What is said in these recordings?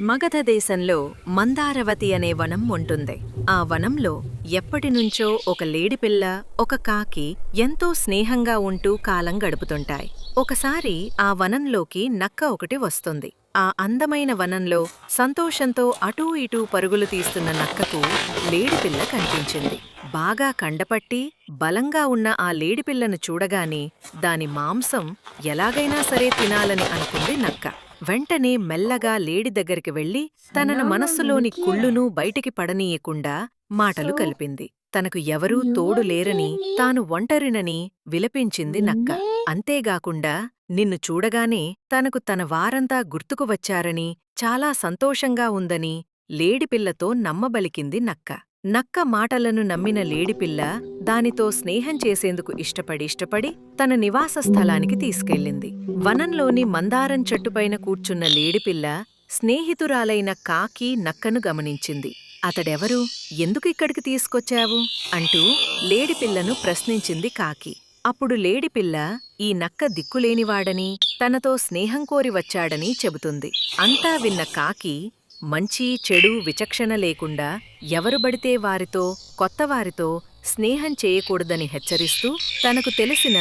మగధ దేశంలో మందారవతి అనే వనం ఉంటుంది. ఆ వనంలో ఎప్పటినుంచో ఒక లేడిపిల్ల ఒక కాకి ఎంతో స్నేహంగా ఉంటూ కాలం గడుపుతుంటాయి. ఒకసారి ఆ వనంలోకి నక్క ఒకటి వస్తుంది. ఆ అందమైన వనంలో సంతోషంతో అటూ ఇటూ పరుగులు తీస్తున్న నక్కకు లేడిపిల్ల కనిపించింది. బాగా కండపట్టి బలంగా ఉన్న ఆ లేడిపిల్లను చూడగానే దాని మాంసం ఎలాగైనా సరే తినాలని అనుకుంది నక్క. వెంటనే మెల్లగా లేడి దగ్గరికి వెళ్ళి తనన మనస్సులోని కుళ్ళును బయటికి పడనీయకుండా మాటలు కలిపింది. తనకు ఎవరూ తోడు లేరని తాను ఒంటరినని విలపించింది నక్క. అంతేగాకుండా నిన్ను చూడగానే తనకు తన వారంతా గుర్తుకు వచ్చారని చాలా సంతోషంగా ఉందని లేడిపిల్లతో నమ్మబలికింది నక్క. నక్క మాటలను నమ్మిన లేడిపిల్ల దానితో స్నేహం చేసేందుకు ఇష్టపడి ఇష్టపడి తన నివాస స్థలానికి తీసుకెళ్ళింది. వనంలోని మందారం చెట్టుపైన కూర్చున్న లేడిపిల్ల స్నేహితురాలైన కాకి నక్కను గమనించింది. అతడెవరు? ఎందుకు ఇక్కడికి తీసుకొచ్చావు అంటూ లేడిపిల్లను ప్రశ్నించింది కాకి. అప్పుడు లేడిపిల్ల ఈ నక్క దిక్కులేనివాడని తనతో స్నేహం కోరి వచ్చాడని చెబుతుంది అంతా విన్న కాకి మంచి చెడు విచక్షణ లేకుండా ఎవరు బడితే వారితో కొత్తవారితో స్నేహం చేయకూడదని హెచ్చరిస్తూ తనకు తెలిసిన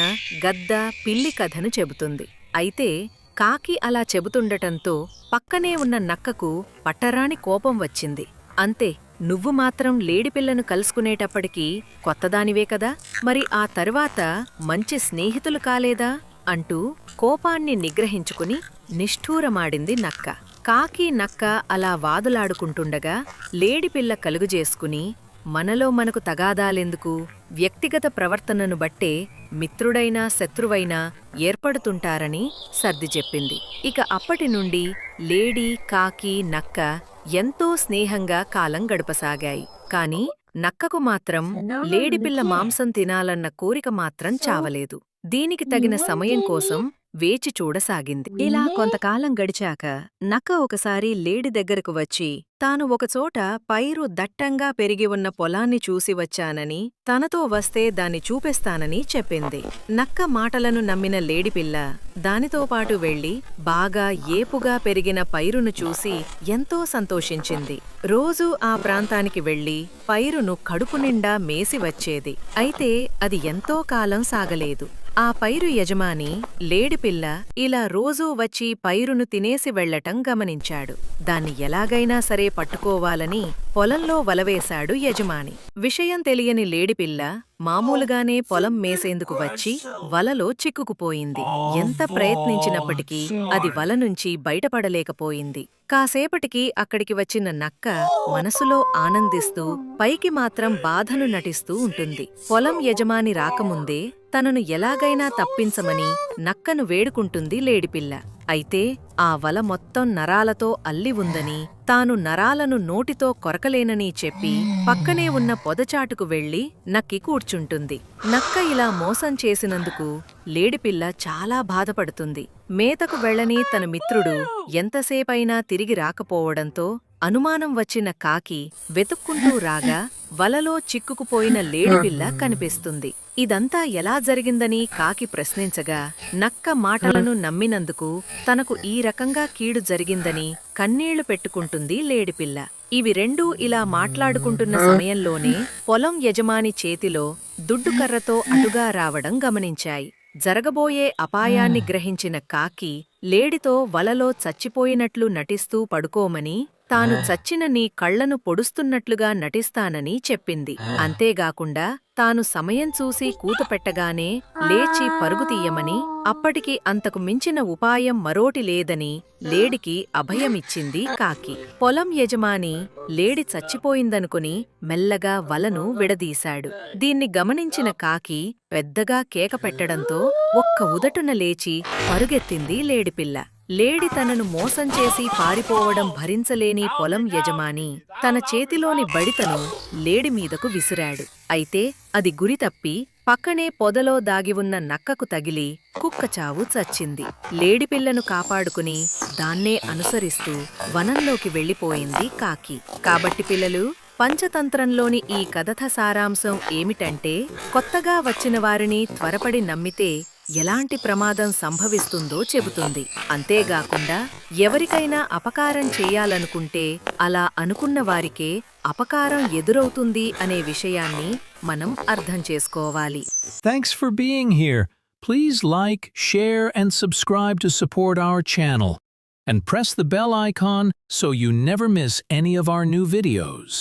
గద్ద పిల్లి కథను చెబుతుంది. అయితే కాకి అలా చెబుతుండటంతో పక్కనే ఉన్న నక్కకు పట్టరాని కోపం వచ్చింది. అంతే నువ్వు మాత్రం లేడిపిల్లను కలుసుకునేటప్పటికీ కొత్తదానివే కదా? మరి ఆ తరువాత మంచి స్నేహితులు కాలేదా? అంటూ కోపాన్ని నిగ్రహించుకుని నిష్ఠూరమాడింది నక్క. కాకి నక్క అలా వాదులాడుకుంటుండగా లేడిపిల్ల కలుగుజేసుకుని మనలో మనకు తగాదాలెందుకు? వ్యక్తిగత ప్రవర్తనను బట్టే మిత్రుడైనా శత్రువైనా ఏర్పడుతుంటారని సర్ది చెప్పింది. ఇక అప్పటి నుండి లేడీ కాకి నక్క ఎంతో స్నేహంగా కాలం గడపసాగాయి. కాని నక్కకు మాత్రం లేడిపిల్ల మాంసం తినాలన్న కోరిక మాత్రం చావలేదు. దీనికి తగిన సమయం కోసం వేచి చూడసాగింది. ఇలా కొంతకాలం గడిచాక నక్క ఒకసారి లేడి దగ్గరకు వచ్చి తాను ఒకచోట పైరు దట్టంగా పెరిగి ఉన్న పొలాన్ని చూసి వచ్చానని తనతో వస్తే దాన్ని చూపిస్తానని చెప్పింది. నక్క మాటలను నమ్మిన లేడిపిల్ల దానితో పాటు వెళ్ళి బాగా ఏపుగా పెరిగిన పైరును చూసి ఎంతో సంతోషించింది. రోజూ ఆ ప్రాంతానికి వెళ్ళి పైరును కడుపు నిండా మేసి వచ్చేది. అయితే అది ఎంతో కాలం సాగలేదు. ఆ పైరు యజమాని లేడిపిల్ల ఇలా రోజూ వచ్చి పైరును తినేసి వెళ్ళటం గమనించాడు. దాన్ని ఎలాగైనా సరే పట్టుకోవాలని పొలంలో వలవేశాడు యజమాని. విషయం తెలియని లేడిపిల్ల మామూలుగానే పొలం మేసేందుకు వచ్చి వలలో చిక్కుకుపోయింది. ఎంత ప్రయత్నించినప్పటికీ అది వల నుంచి బయటపడలేకపోయింది. కాసేపటికి అక్కడికి వచ్చిన నక్క మనసులో ఆనందిస్తూ పైకి మాత్రం బాధను నటిస్తూ ఉంటుంది. పొలం యజమాని రాకముందే తనను ఎలాగైనా తప్పించమని నక్కను వేడుకుంటుంది లేడిపిల్ల. అయితే ఆ వల మొత్తం నరాలతో అల్లి ఉందని తాను నరాలను నోటితో కొరకలేనని చెప్పి పక్కనే ఉన్న పొదచాటుకు వెళ్ళి నక్కి కూర్చుంటుంది. నక్క ఇలా మోసం చేసినందుకు లేడిపిల్ల చాలా బాధపడుతుంది. మేతకు వెళ్ళని తన మిత్రుడు ఎంతసేపైనా తిరిగి రాకపోవడంతో అనుమానం వచ్చిన కాకి వెతుక్కుంటూ రాగా వలలో చిక్కుకుపోయిన లేడిపిల్ల కనిపిస్తుంది. ఇదంతా ఎలా జరిగిందని కాకి ప్రశ్నించగా నక్క మాటలను నమ్మినందుకు తనకు ఈ రకంగా కీడు జరిగిందని కన్నీళ్ళు పెట్టుకుంటుంది లేడిపిల్ల. ఇవి రెండూ ఇలా మాట్లాడుకుంటున్న సమయంలోనే పొలం యజమాని చేతిలో దుడ్డుకర్రతో అటుగా రావడం గమనించాయి. జరగబోయే అపాయాన్ని గ్రహించిన కాకి లేడితో వలలో చచ్చిపోయినట్లు నటిస్తూ పడుకోమని తాను చచ్చిన నీ కళ్ళను పొడుస్తున్నట్లుగా నటిస్తానని చెప్పింది. అంతేగాకుండా తాను సమయం చూసి కూతపెట్టగానే లేచి పరుగు తీయమని అప్పటికి అంతకు మించిన ఉపాయం మరోటి లేదని లేడికి అభయమిచ్చింది కాకి. పొలం యజమాని లేడి చచ్చిపోయిందనుకుని మెల్లగా వలను విడదీశాడు. దీన్ని గమనించిన కాకి పెద్దగా కేక పెట్టడంతో ఒక్క ఉదటున లేచి పరుగెత్తింది లేడిపిల్ల. లేడి తనను మోసం చేసి పారిపోవడం భరించలేని పొలం యజమాని. తన చేతిలోని బడితను లేడి మీదకు విసిరాడు. అయితే అది గురితప్పి పక్కనే పొదలో దాగి ఉన్న నక్కకు తగిలి కుక్కచావు చచ్చింది. లేడిపిల్లను కాపాడుకుని దాన్నే అనుసరిస్తూ వనంలోకి వెళ్ళిపోయింది కాకి. కాబట్టి పిల్లలు పంచతంత్రంలోని ఈ కథథ సారాంశం ఏమిటంటే కొత్తగా వచ్చిన వారిని త్వరపడి నమ్మితే ఎలాంటి ప్రమాదం సంభవిస్తుందో చెబుతుంది. అంతేగాకుండా ఎవరికైనా అపకారం చేయాలనుకుంటే అలా అనుకున్న వారికే అపకారం ఎదురవుతుంది అనే విషయాన్ని మనం అర్థం చేసుకోవాలి. Thanks for being here please like share and subscribe to support our channel and press the bell icon so you never miss any of our new videos